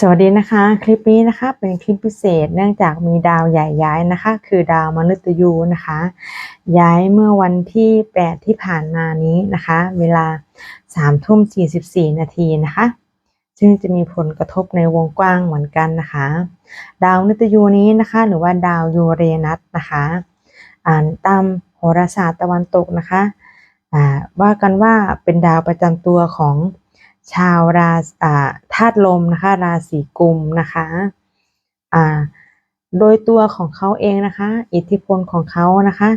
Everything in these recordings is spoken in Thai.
สวัสดีนะคะ คลิปนี้นะคะเป็นคลิปพิเศษเนื่องจากมีดาวใหญ่ย้ายนะคะ คือดาวมฤตยูนะคะ ย้ายเมื่อวันที่ 8 ที่ผ่านมานี้นะคะ เวลา3ทุ่ม44 นาทีนะคะ ซึ่งจะมีผลกระทบในวงกว้างเหมือนกันนะคะ ดาวมฤตยูนี้นะคะ หรือว่าดาวยูเรนัสนะคะอ่านตามโหราศาสตร์ตะวันตกนะคะอ่าว่ากันว่าเป็นดาวประจำตัวของ ชาวราอ่าธาตุลมนะคะราศีกุมนะคะอ่าโดยตัวของเขาเองนะคะ อิทธิพลของเขานะคะ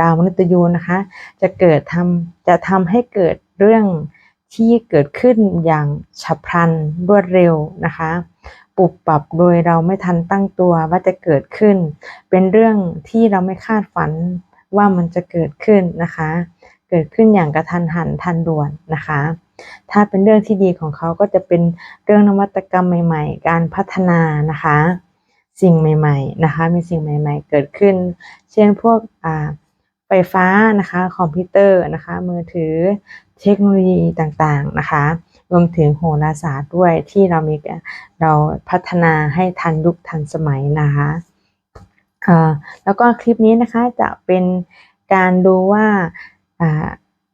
ดาวมฤตยูนะคะ จะเกิดทำจะทำให้เกิดเรื่องที่เกิดขึ้นอย่างฉับพลันรวดเร็วนะคะปรับปรับโดยเราไม่ทันตั้งตัวว่าจะเกิดขึ้น เป็นเรื่องที่เราไม่คาดฝันว่ามันจะเกิดขึ้นนะคะ เกิดขึ้นอย่างกระทันหันทันด่วนนะคะ ถ้าเป็นเรื่องที่ดีของเขาก็จะเป็นเรื่องนวัตกรรมใหม่ ๆ การพัฒนานะคะ สิ่งใหม่ๆนะคะ มีสิ่งใหม่ ๆ เกิดขึ้น เช่นพวกอ่าไฟฟ้านะคะคอมพิวเตอร์นะคะ มือถือเทคโนโลยีต่างๆนะคะรวมถึงโหราศาสตร์ด้วยที่เรามีเราพัฒนาให้ทันยุคทันสมัยนะคะแล้วก็คลิปนี้นะคะจะเป็นการดูว่า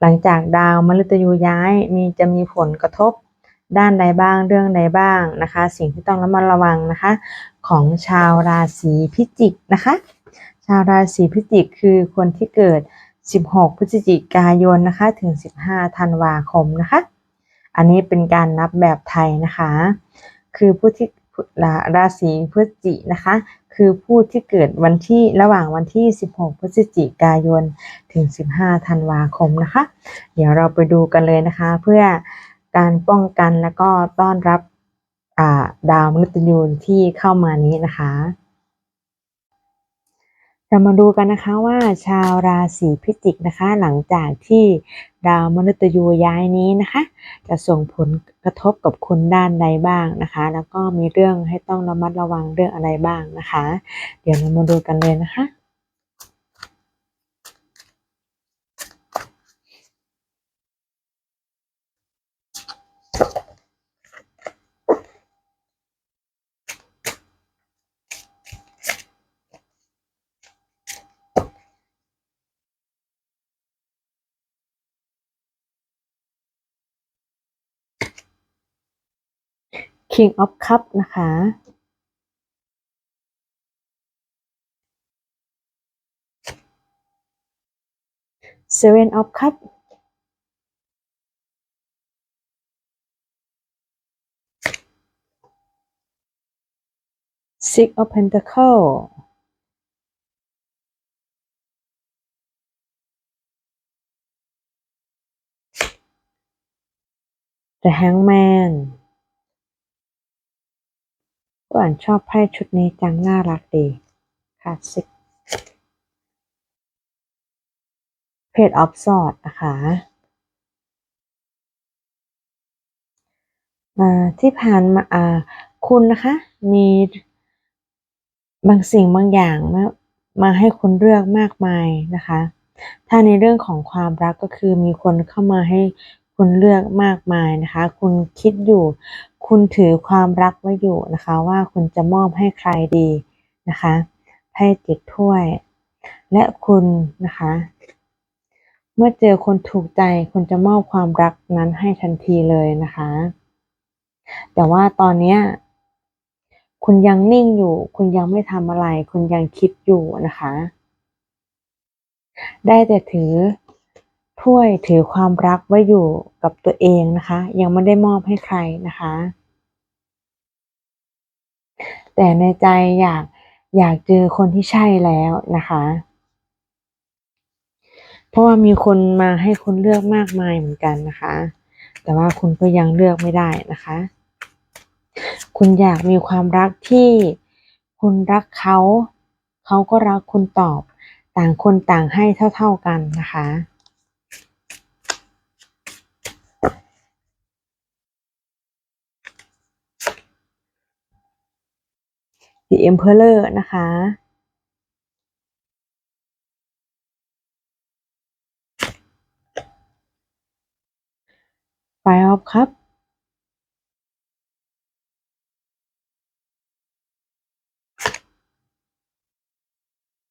หลังจากดาวมฤตยูย้ายมีจะมีผลกระทบด้านใดบ้างเรื่องใดบ้างนะคะ สิ่งที่ต้องระมัดระวังนะคะ ของชาวราศีพิจิกนะคะ ชาวราศีพิจิกคือคนที่เกิด 16 พฤศจิกายนนะคะ ถึง 15 ธันวาคมนะคะ อันนี้เป็นการนับแบบไทยนะคะ คือผู้ที่ราราศีพฤศจินะคะ คือผู้ที่เกิดวันที่ระหว่างวันที่ 16 พฤศจิกายน ถึง 15 ธันวาคมนะคะ เดี๋ยวเราไปดูกันเลยนะคะ เพื่อการป้องกันแล้วก็ต้อนรับาดาวมฤตยูที่เข้ามานี้นะคะเรามาดูกันนะคะว่าชาวราศีพิจิกนะคะ หลังจากที่ ดาวมฤตยูย้ายนี้นะคะ จะส่งผลกระทบกับคุณด้านใดบ้างนะคะ แล้วก็มีเรื่องให้ต้องระมัดระวังเรื่องอะไรบ้างนะคะ เดี๋ยวเรามาดูกันเลยนะคะ King of Cup นะคะ Seven of Cup Six of Pentacle The Hangman ก็อ่านชอบไพ่ชุดนี้จังน่ารักดีคลาสสิก Page of Swords นะคะ ที่ผ่านมาอ่าคุณนะคะ มีบางสิ่งบางอย่างมามาให้คุณเลือกมากมายนะคะ ถ้าในเรื่องของความรักก็คือมีคนเข้ามาให้ คุณเลือกมากมายนะคะ คุณคิดอยู่ คุณถือความรักไว้อยู่นะคะ ว่าคุณจะมอบให้ใครดีนะคะไพ่เจ็ดถ้วย และคุณนะคะ เมื่อเจอคนถูกใจ คุณจะมอบความรักนั้นให้ทันทีเลยนะคะ แต่ว่าตอนนี้คุณยังนิ่งอยู่ คุณยังไม่ทำอะไร คุณยังคิดอยู่นะคะ ได้แต่ถือ ถ้วยถือความรักไว้อยู่กับตัวเองนะคะ ยังไม่ได้มอบให้ใครนะคะ แต่ในใจอยากอยากเจอคนที่ใช่แล้วนะคะ เพราะว่ามีคนมาให้คุณเลือกมากมายเหมือนกันนะคะ แต่ว่าคุณก็ยังเลือกไม่ได้นะคะ คุณอยากมีความรักที่คุณรักเขา เขาก็รักคุณตอบ ต่างคนต่างให้เท่า ๆกันนะคะ The Emperor นะคะไฟออฟครับ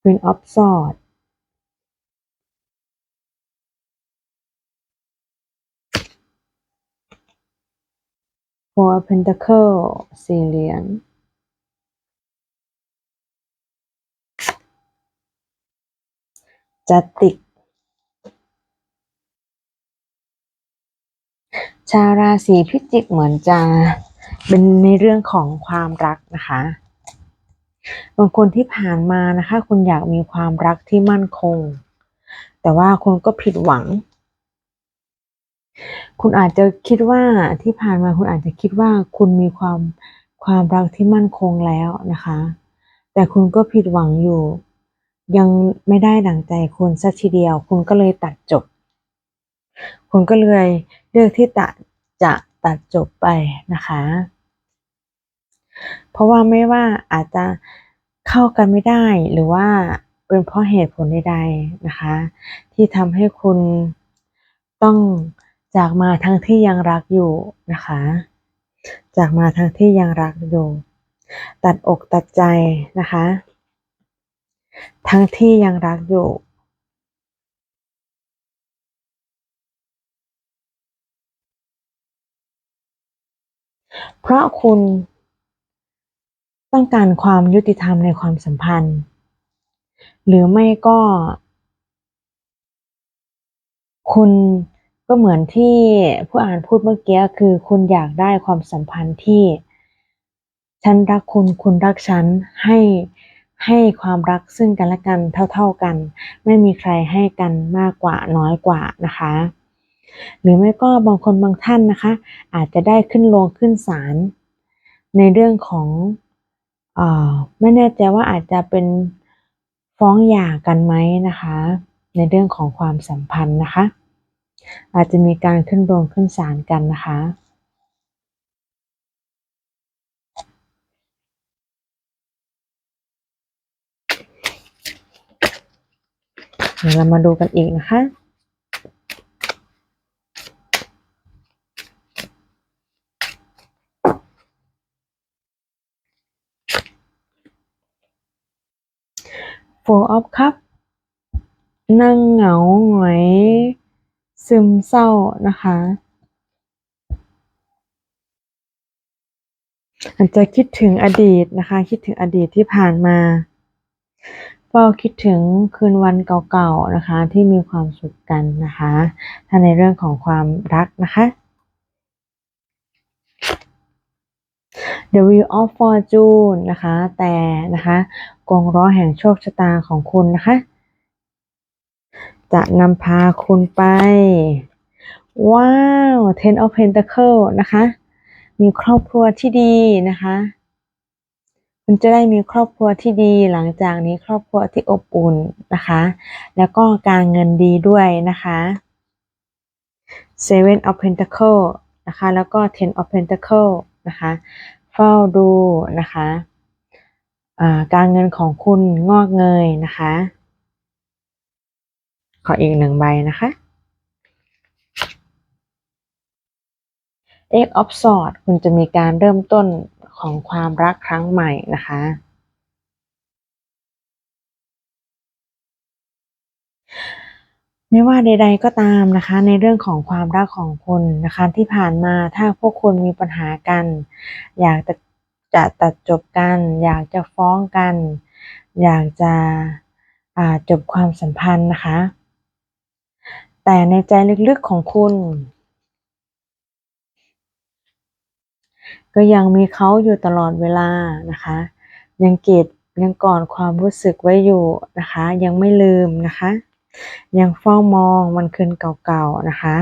เป็นออฟสอดโฟร์เพนทคเกิลสี่เหลี่ยม จัตติกชาวราศีพิจิกเหมือนจะเป็นในเรื่องของความรักนะคะบางคนที่ผ่านมานะคะ คุณอยากมีความรักที่มั่นคง แต่ว่าคุณก็ผิดหวัง คุณอาจจะคิดว่าที่ผ่านมาคุณอาจจะคิดว่าคุณมีความความรักที่มั่นคงแล้วนะคะ แต่คุณก็ผิดหวังอยู่ ยังไม่ได้ดั่งใจคุณสักทีเดียว คุณก็เลยตัดจบ คุณก็เลยเลือกที่จะจะตัดจบไปนะคะ เพราะว่าไม่ว่าอาจจะเข้ากันไม่ได้หรือว่าเป็นเพราะเหตุผลใดๆนะคะ ที่ทำให้คุณต้องจากมาทั้งที่ยังรักอยู่นะคะ จากมาทั้งที่ยังรักอยู่ ตัดอกตัดใจนะคะ ทั้งที่ยังรักอยู่เพราะคุณต้องการความยุติธรรมในความสัมพันธ์ หรือไม่ก็ คุณก็เหมือนที่ผู้อ่านพูดเมื่อกี้คือคุณอยากได้ความสัมพันธ์ที่ ฉันรักคุณคุณรักฉันให้ ให้ความรักซึ่งกันและกันเท่า ๆกัน ไม่มีใครให้กันมากกว่าน้อยกว่านะคะ หรือไม่ก็บางคนบางท่านนะคะ อาจจะได้ขึ้นลงขึ้นศาลในเรื่องของอไม่แน่ใจว่าอาจจะเป็นฟ้องหย่ากันไหมนะคะ ในเรื่องของความสัมพันธ์นะคะ อาจจะมีการขึ้นโรงขึ้นศาลกันนะคะ เดี๋ยวเรามาดูกันอีกนะคะ Four of Cup นั่งเหงาหงอย ซึมเศร้านะคะ อาจจะคิดถึงอดีตนะคะ คิดถึงอดีตที่ผ่านมา เฝ้าคิดถึงคืนวันเก่าๆนะคะ ที่มีความสุขกันนะคะถ้าในเรื่องของความรักนะคะ The Wheel of Fortune นะคะ แต่นะคะกองล้อแห่งโชคชะตาของคุณนะคะ จะนำพาคุณไป ว้าว Ten of Pentacle นะคะ มีครอบครัวที่ดีนะคะ คุณจะได้มีครอบครัวที่ดีหลังจากนี้ครอบครัวที่อบอุ่นนะคะ แล้วก็การเงินดีด้วยนะคะ Seven of Pentacle นะคะแล้วก็ Ten of Pentacle นะคะเฝ้าดูนะคะการเงินของคุณงอกเงยนะคะ ขออีกหนึ่งใบนะคะ Eight of Swords คุณจะมีการเริ่มต้น ของความรักครั้งใหม่นะคะ ไม่ว่าใด ๆ ก็ตามนะคะ ในเรื่องของความรักของคุณนะคะที่ผ่านมาถ้าพวกคุณมีปัญหากัน อยากจะจะตัดจบกัน อยากจะฟ้องกัน อยากจะจบความสัมพันธ์นะคะ แต่ในใจลึกๆของคุณ ก็ยังมีเขาอยู่ตลอดเวลานะคะ ยังเก็บยังก่อนความรู้สึกไว้อยู่นะคะ ยังไม่ลืมนะคะ ยังเฝ้ามองวันคืนเก่าๆนะคะ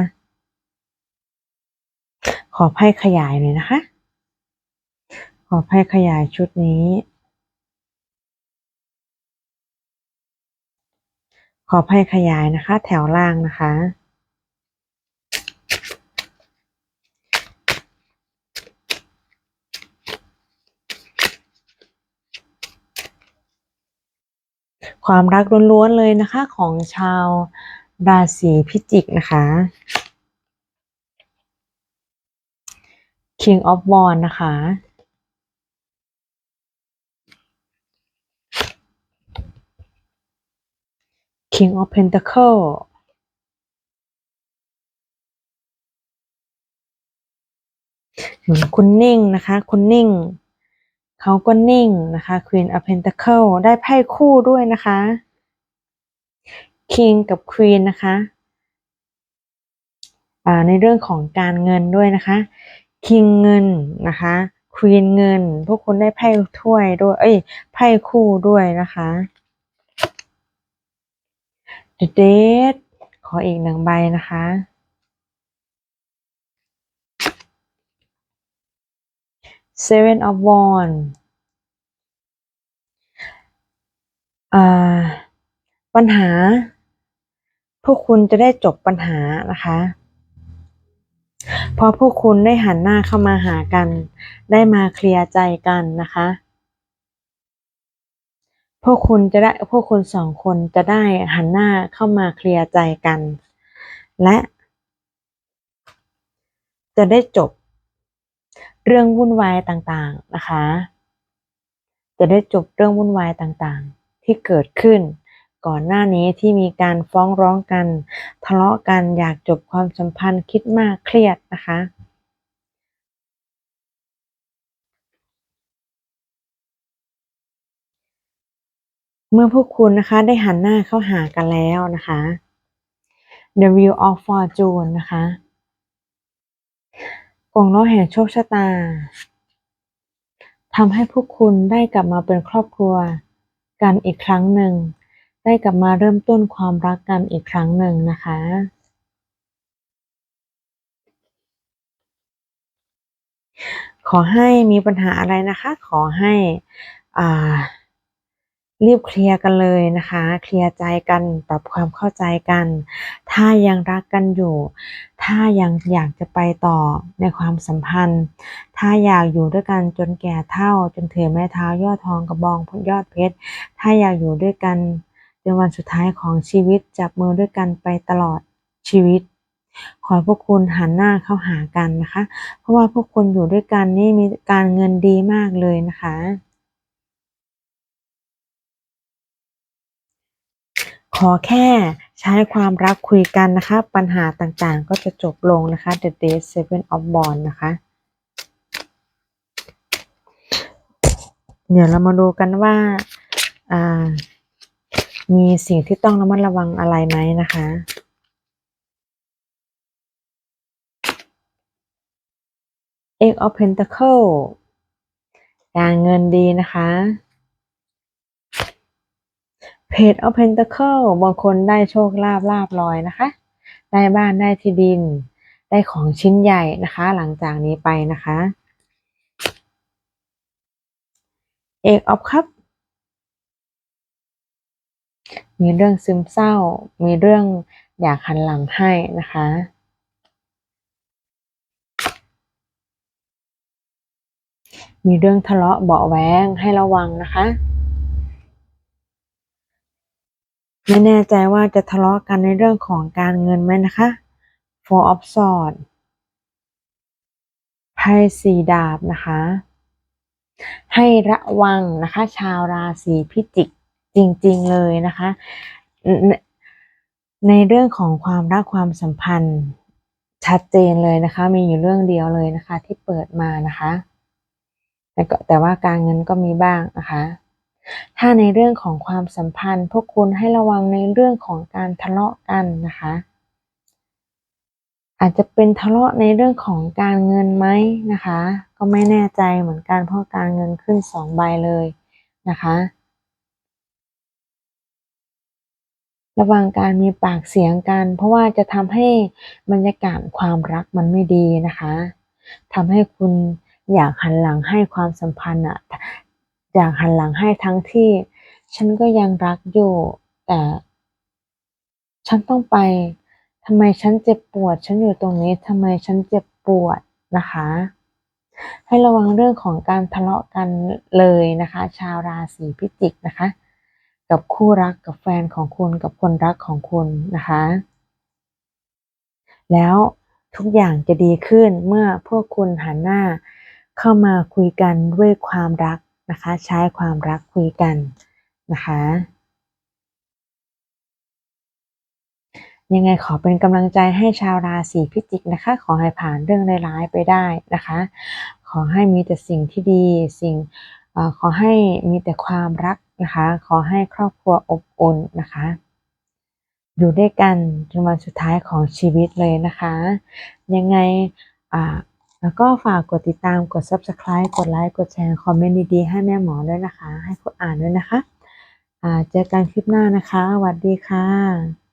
ขอให้ขยายหน่อยนะคะ ขอให้ขยายชุดนี้ ขอให้ขยายนะคะ แถวล่างนะคะ ความรักล้วนๆเลยนะคะของชาวราศีพิจิกนะคะ King of w a n d นะคะ King of Pentacle เหมือนคุณนิ่งนะคะ คุณนิ่ง เขาก็นิ่งนะคะ Queen of Pentacle ได้ไพ่คู่ด้วยนะคะ King กับ Queen นะคะในเรื่องของการเงินด้วยนะคะ King เงินนะคะ Queen เงิน พวกคุณได้ไพ่ถ้วยด้วย เอ้ยไพ่คู่ด้วยนะคะ The Dead ขออีกหนึ่งใบนะคะ Seven of Wands ปัญหา พวกคุณจะได้จบปัญหานะคะเพราะพวกคุณได้หันหน้าเข้ามาหากัน ได้มาเคลียร์ใจกันนะคะ พวกคุณจะได้พวกคุณสองคนจะได้หันหน้าเข้ามาเคลียร์ใจกัน และ จะได้จบ เรื่องวุ่นวายต่างๆนะคะ จะได้จบเรื่องวุ่นวายต่างๆ ที่เกิดขึ้น ก่อนหน้านี้ที่มีการฟ้องร้องกัน ทะเลาะกันอยากจบความสัมพันธ์คิดมากเครียดนะคะเมื่อพวกคุณนะคะได้หันหน้าเข้าหากันแล้วนะคะ The Wheel of Fortune นะคะ กงล้อแห่งโชคชะตาทำให้พวกคุณได้กลับมาเป็นครอบครัว กันอีกครั้งหนึ่ง ได้กลับมาเริ่มต้นความรักกันอีกครั้งหนึ่งนะคะ ขอให้มีปัญหาอะไรนะคะ ขอให้อ่า รีบเคลียร์กันเลยนะคะ เคลียร์ใจกันปรับความเข้าใจกัน ถ้ายังรักกันอยู่ ถ้ายังอยากจะไปต่อในความสัมพันธ์ ถ้าอยากอยู่ด้วยกันจนแก่เท่า จนถือแม่เท้ายอดทองกระบองพยอดเพชร ถ้าอยากอยู่ด้วยกันจนวันสุดท้ายของชีวิตจับมือด้วยกันไปตลอดชีวิตขอพวกคุณหันหน้าเข้าหากันนะคะ เพราะว่าพวกคุณอยู่ด้วยกันนี่มีการเงินดีมากเลยนะคะ ขอแค่ใช้ความรักคุยกันนะคะ ปัญหาต่างๆ ก็จะจบลงนะคะ The Day Seven of Wands นะคะ เดี๋ยวเรามาดูกันว่ามีสิ่งที่ต้องระมัดระวังอะไรไหมนะคะ Eight of Pentacle การเงินดีนะคะ เคิลบางคนได้โชคลาภลาบลอยนะคะ ได้บ้านได้ที่ดิน ได้ของชิ้นใหญ่นะคะ หลังจากนี้ไปนะคะเอกออฟครับ มีเรื่องซึมเศร้า มีเรื่องอยากหันหลังให้นะคะมีเรื่องทะเลาะเบาแวงให้ระวังนะคะ ไม่แน่ใจว่าจะทะเลาะกันในเรื่องของการเงินไหมนะคะ Four of Swords ไพ่สีดาบนะคะ ให้ระวังนะคะ ชาวราศีพิจิกจริง ๆ เลยนะคะ ในเรื่องของความรักความสัมพันธ์ชัดเจนเลยนะคะ มีอยู่เรื่องเดียวเลยนะคะ ที่เปิดมานะคะแต่แต่ว่าการเงินก็มีบ้างนะคะ ถ้าในเรื่องของความสัมพันธ์ พวกคุณให้ระวังในเรื่องของการทะเลาะกันนะคะ อาจจะเป็นทะเลาะในเรื่องของการเงินไหมนะคะ ก็ไม่แน่ใจเหมือนกันเพราะการเงินขึ้นสองใบเลยนะคะ ระวังการมีปากเสียงกัน เพราะว่าจะทำให้บรรยากาศความรักมันไม่ดีนะคะทำให้คุณอยากหันหลังให้ความสัมพันธ์อะ อยากหันหลังให้ทั้งที่ ฉันก็ยังรักอยู่ แต่ ฉันต้องไปทำไมฉันเจ็บปวด ฉันอยู่ตรงนี้ทำไมฉันเจ็บปวดนะคะ ให้ระวังเรื่องของการทะเลาะกันเลยนะคะ ชาวราศีพิจิกนะคะ กับคู่รักกับแฟนของคุณกับคนรักของคุณนะคะ แล้วทุกอย่างจะดีขึ้นเมื่อพวกคุณหันหน้าเข้ามาคุยกันด้วยความรัก นะคะ ใช้ความรักคุยกันนะคะยังไงขอเป็นกำลังใจให้ชาวราศีพิจิกนะคะ ขอให้ผ่านเรื่องร้ายๆไปได้นะคะ ขอให้มีแต่สิ่งที่ดีสิ่งอขอให้มีแต่ความรักนะคะ ขอให้ครอบครัวอบอุ่นนะคะ อยู่ด้วยกันจนวันสุดท้ายของชีวิตเลยนะคะ ยังไง แล้วก็ฝากกดติดตามกด subscribe กดไลค์กดแชร์คอมเมนต์ดีๆให้แม่หมอด้วยนะคะ ให้คนอ่านด้วยนะคะเจอกันคลิปหน้านะคะสวัสดีค่ะ